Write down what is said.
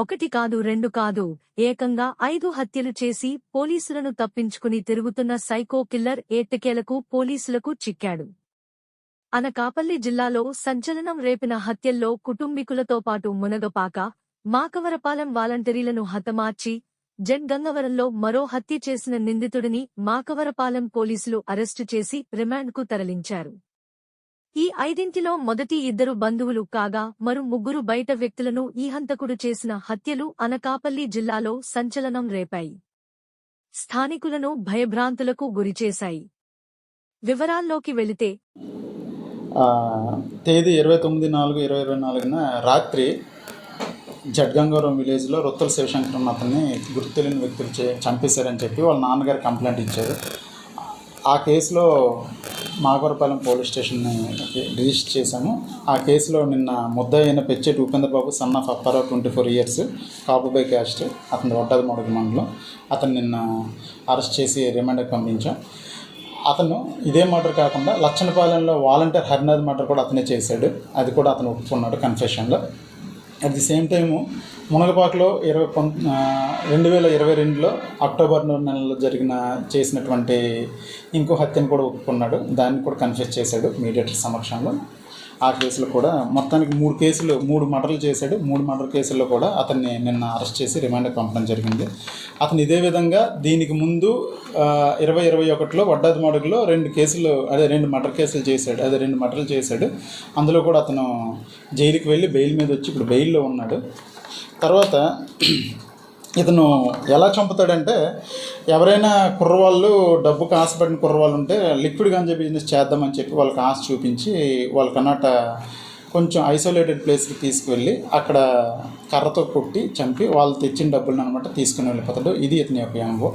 ఒకటి కాదు రెండు కాదు. ఏకంగా ఐదు హత్యలు చేసి పోలీసులను తప్పించుకుని తిరుగుతున్న సైకో కిల్లర్ ఏటకేలకు పోలీసులకు చిక్కాడు. అనకాపల్లి జిల్లాలో సంచలనం రేపిన హత్యల్లో కుటుంబీకులతో పాటు మునగపాక మాకవరపాలెం వాలంటరీలను హతమార్చి జన్ గంగవరంలో మరో హత్య చేసిన నిందితుడిని మాకవరపాలెం పోలీసులు అరెస్టు చేసి రిమాండ్కు తరలించారు. ఈ ఐదింటిలో మొదటి ఇద్దరు బంధువులు కాగా మరు ముగ్గురు బయట వ్యక్తులను ఈ హంతకుడు చేసిన హత్యలు అనకాపల్లి జిల్లాలో సంచలనం రేపాయి. స్థానికులను భయభ్రాంతులకు గురిచేశాయి. వివరాల్లోకి వెళితే తేదీ ఇరవై తొమ్మిది నాలుగు ఇరవై ఇరవై నాలుగున రాత్రి జడ్గంగవరం విలేజ్లో రొత్తుల శివశంకరం అతన్ని గుర్తులేని వ్యక్తులు చే చంపేశారని చెప్పి వాళ్ళ నాన్నగారు కంప్లైంట్ ఇచ్చారు. ఆ కేసులో మాగోరపాలెం పోలీస్ స్టేషన్ని రిజిస్టర్ చేశాము. ఆ కేసులో నిన్న ముద్ద అయిన Pecheti Upendra Babu son of Apparao twenty four years కాపుబై caste అతని వడ్డాది మొడక మండలం. అతను నిన్న అరెస్ట్ చేసి రిమాండ్కి పంపించాం. అతను ఇదే మర్డర్ కాకుండా లక్షణపాలెంలో వాలంటీర్ హరినాథ్ మర్డర్ కూడా అతనే చేశాడు. అది కూడా అతను ఒప్పుకున్నాడు కన్ఫెషన్లో. అట్ ది సేమ్ టైము మునగపాకలో ఇరవై పం రెండు వేల ఇరవై రెండులో అక్టోబర్ నెలలో జరిగిన చేసినటువంటి ఇంకో హత్యను కూడా ఒప్పుకున్నాడు. దాన్ని కూడా కన్ఫెస్ చేశాడు మీడియేటర్ సమక్షంలో. ఆ కేసులో కూడా మొత్తానికి మూడు కేసులు మూడు మర్డర్లు చేశాడు. మూడు మర్డర్ కేసుల్లో కూడా అతన్ని నిన్న అరెస్ట్ చేసి రిమాండ్కి పంపడం జరిగింది. అతను ఇదే విధంగా దీనికి ముందు ఇరవై ఇరవై ఒకటిలో వడ్డాది మడుగులో రెండు కేసులు అదే రెండు మర్డర్ కేసులు చేశాడు. అదే రెండు మర్డర్లు చేశాడు. అందులో కూడా అతను జైలుకి వెళ్ళి బెయిల్ మీద వచ్చి ఇప్పుడు బెయిల్లో ఉన్నాడు. తర్వాత ఇతను ఎలా చంపుతాడంటే ఎవరైనా కుర్రవాళ్ళు డబ్బుకు ఆశపడిన కుర్రవాళ్ళు ఉంటే లిక్విడ్ గంజా బిజినెస్ చేద్దామని చెప్పి వాళ్ళకి ఆశ చూపించి వాళ్ళకన్నట కొంచెం ఐసోలేటెడ్ ప్లేస్కి తీసుకువెళ్ళి అక్కడ కర్రతో కొట్టి చంపి వాళ్ళు తెచ్చిన డబ్బులను అనమాట తీసుకుని వెళ్ళిపోతాడు. ఇది ఇతని యొక్క ఎంబో